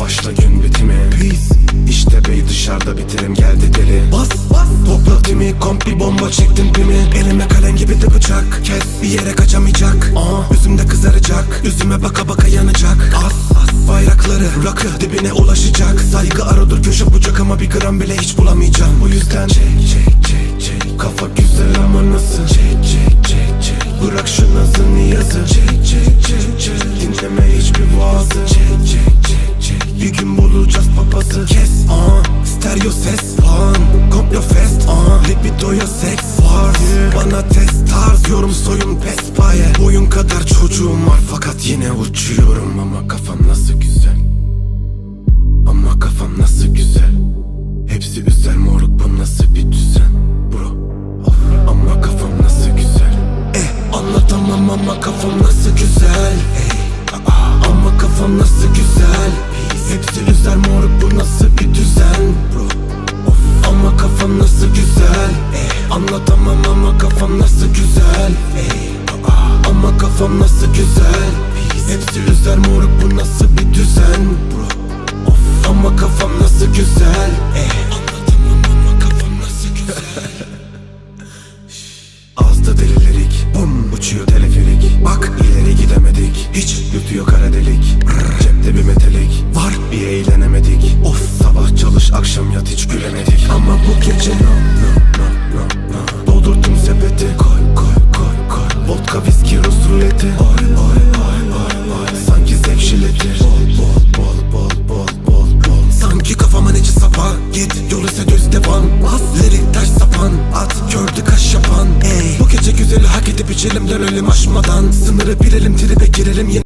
başla gün bitimi. Peace. İşte bey dışarıda bitirim geldi deli. Bas bas. Topla timi komp bir bomba çektim pimi. Elime kalem gibi de bıçak. Kes bir yere kaçamayacak. Aa, Üzümde kızaracak. Üzüme baka baka yanacak. As as. Bayrakları rakı dibine ulaşacak. Saygı aradır köşe bucak ama bir gram bile hiç bulamayacağım. Bu yüzden çek çek çek çek. Kafa güzel Stereo ses fan Komplo fest aa Libidoya seks var Bana test tarz Yorum soyun pespaye Boyun kadar çocuğum var Fakat yine uçuyorum. Ama kafam nasıl güzel? Ama kafam nasıl güzel? Hepsi üzer moruk bu nasıl bir düzen? Bro of. Ama kafam nasıl güzel? Eh anlatamam ama kafam nasıl güzel? Ey, aa, Ama kafam nasıl ama kafam nasıl güzel? Ama kafam nasıl güzel? Hepsi üzer moruk bu nasıl bir düzen. Ama kafam nasıl güzel? Anlatamam ama kafam nasıl güzel Ağızda delilik Bum uçuyor teleferik. Bak ileri gidemedik. Hiç yutuyor kara delik. Bir metalik. Var bir eğlenemedik. Of sabah çalış akşam yat hiç gülemedik. Ama bu gece no devam lirik taş sapan At gördü kaş yapan. Ey Bu gece güzeli hak edip içelim dönelim aşmadan. Sınırı bilelim tribe girelim yine